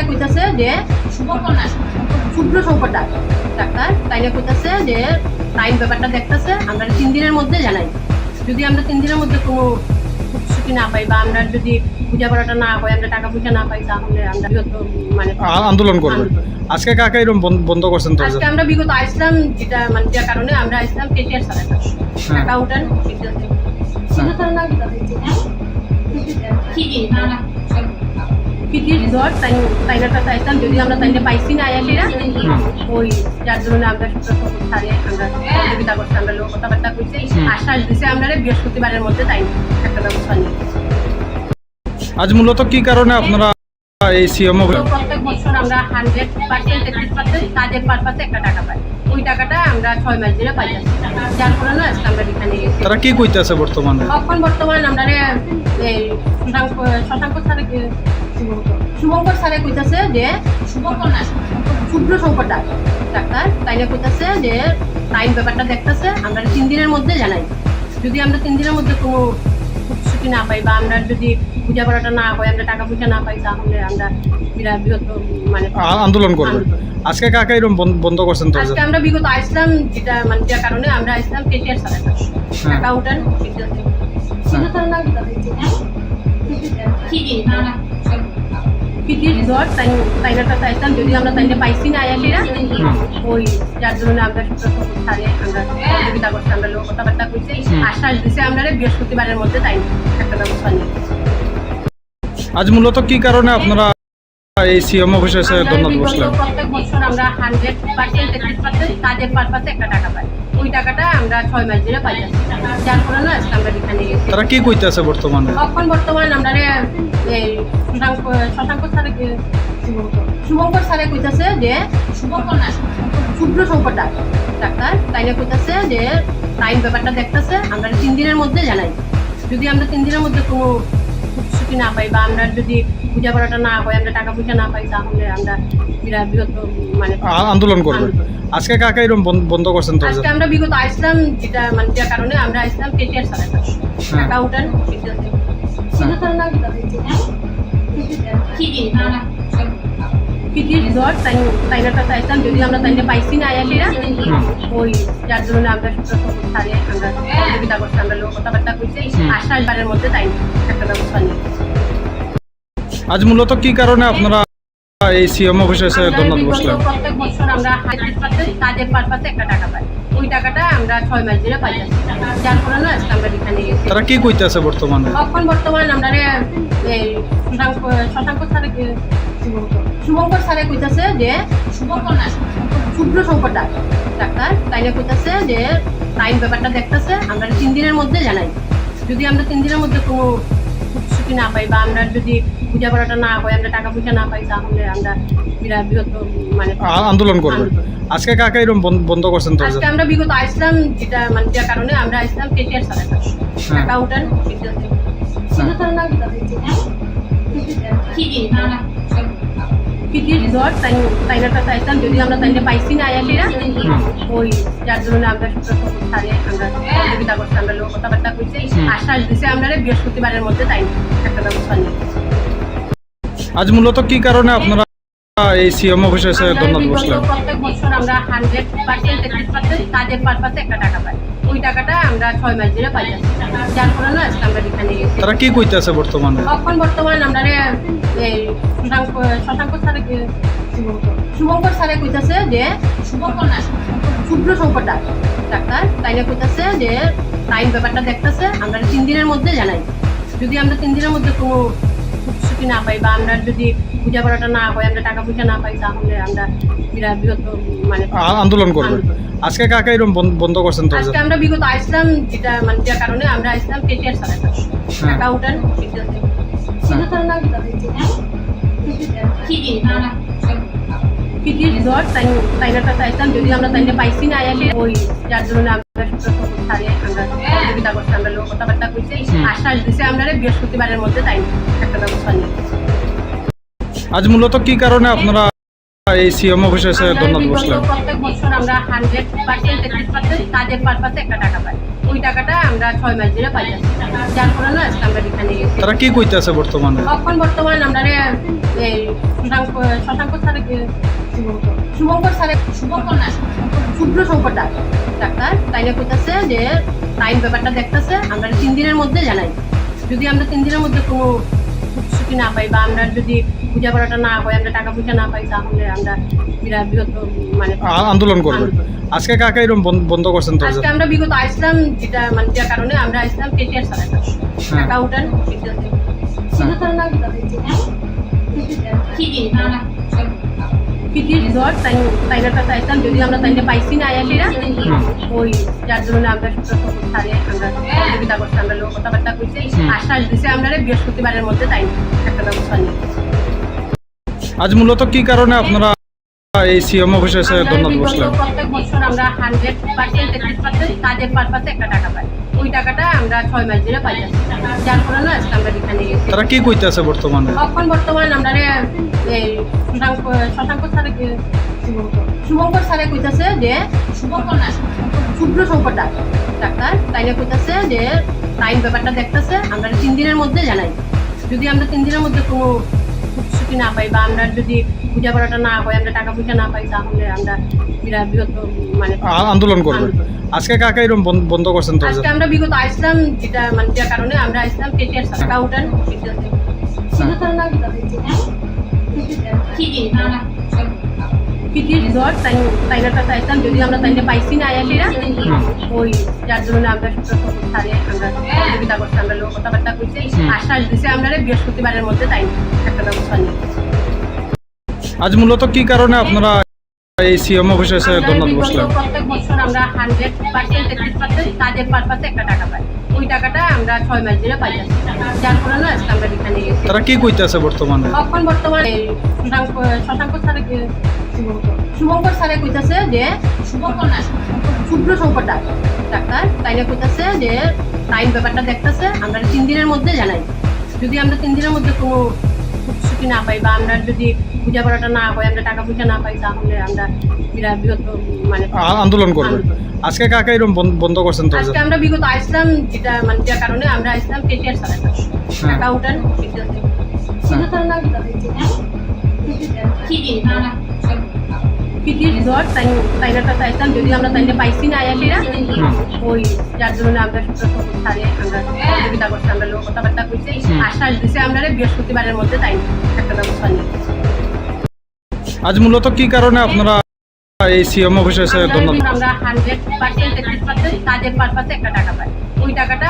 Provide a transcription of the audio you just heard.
স্যারে কইতাছে যে শুভঙ্কর না শুভ্র শঙ্কর ডাক্তার তাইলে কইতাছে যে টাইম ব্যাপারটা দেখতেছে আমরা তিন দিনের মধ্যে জানাই যদি আমরা তিন দিনের মধ্যে কোনো ছুটি না পাই বা আমরা যদি পূজা করাটা না হয় আমরা টাকা পয়সা না পাই তাহলে আমরা বিগত মানে আন্দোলন করবে আজকে কাকে এরকম বন্ধ করছেন তো আজকে আমরা বিগত আসলাম যেটা মানে যে কারণে আমরা আসলাম কেটিআর স্যারের কাছে হ্যাঁ। অ্যাকাউন্টেন্ট কি কি না না পিটির রিসর্ট তাই তাইনাটা চাইতাম যদি আমরা তাইনে পাইছি না আয়াসিরা ওই যার জন্য আমরা সূত্র সারে আমরা সহযোগিতা করছি আমরা লোক কথাবার্তা করছি আশ্বাস দিছে আমরা বৃহস্পতিবারের মধ্যে তাই একটা ব্যবস্থা নিয়েছি আজ মূলত কি কারণে আপনারা এই সিএম প্রত্যেক বছর আমরা হান্ড্রেড পার্সেন্ট তেত্রিশ পার্সেন্ট কাজের পারপাসে একটা টাকা পাই। ওই টাকাটা আমরা ছয় মাস ধরে পাই যার কারণে আজকে আমরা এখানে তারা কি কইতেছে বর্তমানে? এখন বর্তমান আমরা শশাঙ্ক শশাঙ্ক স্যারে শুভঙ্কর। স্যারে কইতাছে যে শুভঙ্কর না শুভ্র শঙ্কর ডাক ডাক্তার তাইলে কইতাছে যে টাইম ব্যাপারটা দেখতেছে আমরা তিন দিনের মধ্যে জানাই। যদি আমরা তিন দিনের মধ্যে কোনো ছুটি না পাই বা আমরা যদি পূজা করাটা না হয় আমরা টাকা পয়সা না পাই তাহলে আমরা বিরাট বৃহৎ মানে আন্দোলন করব। আজকে কাকে এরকম বন- বন্ধ করছেন তো আজকে আমরা বিগত আসলাম যেটা মানে যে কারণে আমরা আসলাম কেটিআর সাড়ে টাকা হ্যাঁ। অ্যাকাউন্টেন্ট কি কি না না। তাই যদি আমরা পাইছি না আয়াসিরা ওই যার জন্য আমরা সূত্র সারে আমরা সহযোগিতা করছি আমরা লোক কথাবার্তা। আশ্বাস দিছে আমরা বৃহস্পতিবারের মধ্যে তাই একটা ব্যবস্থা নিই আজ মূলত কি কারণে আপনারা এই সিএম অফিসে এসে আমরা ধন্যবাদ প্রত্যেক বছর আমরা হান্ড্রেড পার্সেন্ট তেত্রিশ পার্সেন্ট কাজের পারপাসে একটা টাকা পাই ওই টাকাটা আমরা ছয় মাস ধরে পাই যাচ্ছি যার কারণে আজকে আমরা এখানে গেছি তারা কি কইতেছে বর্তমানে? এখন বর্তমান আমরা এই শশাঙ্ক শশাঙ্ক স্যারে শুভঙ্কর। স্যারে কইতাছে যে শুভঙ্কর না শুভ্র শঙ্কর ডাক। ডাক্তার তাইলে কইতাছে যে টাইম ব্যাপারটা দেখতেছে আমরা তিন দিনের মধ্যে জানাই। যদি আমরা তিন দিনের মধ্যে কোনো ছুটি না পাই বা আমরা যদি পূজা করাটা না হয় আমরা টাকা পয়সা না পাই তাহলে আমরা বিরাট বৃহৎ মানে আন্দোলন করব। আজকে কাকে এরকম বন- বন্ধ করছেন তো আজকে আমরা বিগত আসলাম যেটা মানে যে কারণে আমরা আসলাম কেটিআর স্যারের টাকা উঠান অ্যাকাউন্টেন্ট কি কি না না পিটির জ্বর তাই তাইনার কাছে আসলাম যদি আমরা তাইলে পাইছি না আয়াসিরা ওই যার জন্য আমরা সারে আমরা সহযোগিতা করছি আমরা লোক কথাবার্তা করছি হুম। আশ্বাস বারের মধ্যে তাই একটা ব্যবস্থা আজ মূলত কি কারণে আপনারা এই সিএম অফিসে এসে ধন্যবাদ বসলেন প্রত্যেক বছর আমরা কাজের পারপাসে একটা টাকা পাই। ওই টাকাটা আমরা ছয় মাস ধরে পাই যাচ্ছি। যার কারণে আজকে আমরা এখানে গেছি তারা কি কইতেছে বর্তমানে? এখন বর্তমান আমরা এই শশাঙ্ক শশাঙ্ক স্যারে শুভঙ্কর। স্যারে কইতাছে যে শুভঙ্কর না শুভ্র শঙ্কর ডাক ডাক্তার তাইলে কইতাছে যে টাইম ব্যাপারটা দেখতেছে আমরা তিন দিনের মধ্যে জানাই। যদি আমরা তিন দিনের মধ্যে কোনো ছুটি না পাই বা আমরা যদি পূজা করাটা না হয় আমরা টাকা পয়সা না পাই তাহলে আমরা বিরাট বৃহৎ মানে আন্দোলন করব। আজকে কাকে এরকম বন- বন্ধ করছেন তো আজকে আমরা বিগত আসলাম যেটা মানে যে কারণে আমরা আসলাম কেটিআর সারা কাছে। হ্যাঁ। অ্যাকাউন্টেন্ট কি কি না না পিটির রিসর্ট তাই কাছে আসলাম যদি আমরা পাইছি না আয়াসিরা ওই যার জন্য আমরা আমরা সহযোগিতা করছি আমরা লোক কথাবার্তা করছি আশ্বাস দিছে আমরা বৃহস্পতিবারের মধ্যে তাই একটা ব্যবস্থা নিয়ে আজ মূলত কি কারণে আপনারা এই সিএম অফিসে ধন্যবাদ বসলেন? প্রত্যেক বছর আমরা হান্ড্রেড পার্সেন্ট তেত্রিশ পার্সেন্ট কাজের পারপাসে একটা টাকা পাই। ওই টাকাটা আমরা ছয় মাস ধরে পাই যাচ্ছি যার কারণে আজকে আমরা এখানে গেছি। তারা কি কইতেছে বর্তমানে? এখন বর্তমান আমরা এই শশাঙ্ক শশাঙ্ক স্যারে শুভঙ্কর। স্যারে কইতাছে যে শুভঙ্কর না শুভ্র শঙ্কর ডাক ডাক্তার। তাইলে কইতাছে যে টাইম ব্যাপারটা দেখতেছে আমরা তিন দিনের মধ্যে জানাই। যদি আমরা তিন দিনের মধ্যে কোনো ছুটি না পাই বা আমরা যদি পূজা করাটা না হয় আমরা টাকা পয়সা না পাই তাহলে আমরা বিরাট বৃহৎ মানে আন্দোলন করবে। আজকে কাকে এরকম বন্ধ করছেন তো আজকে আমরা বিগত আসলাম যেটা মানে যে কারণে আমরা আসলাম কেটিআর স্যারের কাছে হ্যাঁ। অ্যাকাউন্টেন্ট কি কি না না পিটির রিসর্ট তাই কাছে আসলাম যদি আমরা তাইলে পাইছি না আয়াসি ওই যার জন্য আমরা সারে আমরা কথাবার্তা কইছে। আশ্বাস দিছে আমরা বৃহস্পতিবারের মধ্যে তাই একটা ব্যবস্থা নিয়ে আজ মূলত কি কারণে আপনারা এই সিএম অফিসে এসে আমরা ধন্যবাদ প্রত্যেক বছর আমরা হান্ড্রেড পার্সেন্ট তেত্রিশ পার্সেন্ট কাজের পারপাসে একটা টাকা পাই। ওই টাকাটা আমরা ছয় মাস ধরে পাই যার কারণে আজকে আমরা এখানে গেছি তারা কি কইতেছে বর্তমানে? এখন বর্তমান আমরা এই শশাঙ্ক শশাঙ্ক স্যারে শুভঙ্কর। স্যারে শুভঙ্কর না শুভ্র শঙ্কর ডাক্তার তাইলে কইতাছে যে টাইম ব্যাপারটা দেখতেছে আমরা তিন দিনের মধ্যে জানাই। যদি আমরা তিন দিনের মধ্যে কোনো ছুটি না পাই বা আমরা যদি পূজা করাটা না হয় আমরা টাকা পয়সা না পাই তাহলে আমরা বিরাট বিগত মানে আন্দোলন করব। আজকে কাকা এরকম বন্ধ করছেন তো আজকে আমরা বিগত আসলাম যেটা মানে যার কারণে আমরা আসলাম কেটিআর স্যার। হ্যাঁ। অ্যাকাউন্টেন্ট কি কি না না জ্বর তাই কাছে আসলাম যদি আমরা তাইলে পাইছি না আয়াসিরা। ওই যার জন্য আমরা শুক্র আমরা সহযোগিতা করছি আমরা লোক কথাবার্তা হুম। আশ্বাস দিছে আমরা বৃহস্পতিবারের মধ্যে তাই একটা ব্যবস্থা আজ মূলত কি কারণে আপনারা এই সিএম অফিসে এসে ধন্যবাদ বসলেন? প্রত্যেক বছর আমরা হান্ড্রেড পার্সেন্ট তেত্রিশ পার্সেন্ট কাজের পারপাসে একটা টাকা পাই। ওই টাকাটা আমরা ছয় মাস ধরে পাই যার কারণে আজকে আমরা তারা কি কইতেছে বর্তমানে? এখন বর্তমানে আমরা শশাঙ্ক স্যারে শুভঙ্কর স্যারে কইতাছে যে, শুভঙ্কর না শুভ্র শঙ্কর ডাক্তার, তাইলে কইতাছে যে টাইম ব্যাপারটা দেখতেছে, আমরা তিন দিনের মধ্যে জানাই। যদি আমরা তিন দিনের মধ্যে কোনো ছুটি না পাই বা আমরা যদি পূজা করাটা না হয় আমরা টাকা পয়সা না পাই তাহলে আমরা বিরাট বিগত মানে আন্দোলন করবেন আজকে কাকা এরকম বন্ধ করছেন তো আজকে আমরা বিগত আসলাম যেটা মানে যার কারণে আমরা আসলাম কেটিআর স্যার অ্যাকাউন্টেন্ট কি কি না না পিটির তাই কাছে আসলাম যদি আমরা তাইলে পাইছি না আয়াসিরা। ওই যার জন্য আমরা শুক্র আমরা সহযোগিতা করছি আমরা লোক কথাবার্তা হুম। আশ্বাস দিছে আমরা বৃহস্পতিবারের মধ্যে তাই একটা ব্যবস্থা আজ মূলত কি কারণে আপনারা এই সিএম অফিসে এসে ধন্যবাদ বসলেন? প্রত্যেক বছর আমরা হান্ড্রেড পার্সেন্ট তেত্রিশ পার্সেন্ট কাজের পারপাসে একটা টাকা পাই। ওই টাকাটা আমরা ছয় মাস ধরে পাই যার কারণে আজকে আমরা এখানে তারা কি কইতেছে বর্তমানে? এখন বর্তমানে শশাঙ্ক শশাঙ্ক স্যারে শুভঙ্কর। স্যারে কইতাছে যে শুভঙ্কর না শুভ্র শঙ্কর দাস ডাক্তার তাইলে কইতাছে যে টাইম ব্যাপারটা দেখতেছে আমরা তিন দিনের মধ্যে জানাই। যদি আমরা তিন দিনের মধ্যে কোনো ছুটি না পাই বা আমরা যদি পূজা করাটা না হয় আমরা টাকা পয়সা না পাই তাহলে আমরা বিরাট বিগত মানে আন্দোলন করবেন আন্দোলন। আজকে কাকা এরকম বন্ধ করছেন তো আজকে আমরা বিগত আসলাম যেটা মানে যার কারণে আমরা আসলাম কেটিআর স্যার হ্যাঁ। অ্যাকাউন্টেন্ট কি? কি না না পিটির জ্বর তাই তাইনার কাছে আসলাম যদি আমরা তাইলে পাইছি না আয়াসিরা ওই যার জন্য আমরা শুক্র আমরা সহযোগিতা করছি আমরা লোক কথাবার্তা হুম। আশ্বাস দিছে আমরা বৃহস্পতিবারের মধ্যে তাই একটা ব্যবস্থা নিই আজ মূলত কি কারণে আপনারা এই সিএম অফিসে আমরা ধন্যবাদ? আমরা হান্ড্রেড পার্সেন্ট পার্সেন্ট কাজের পারপাসে একটা টাকা পাই। ওই টাকাটা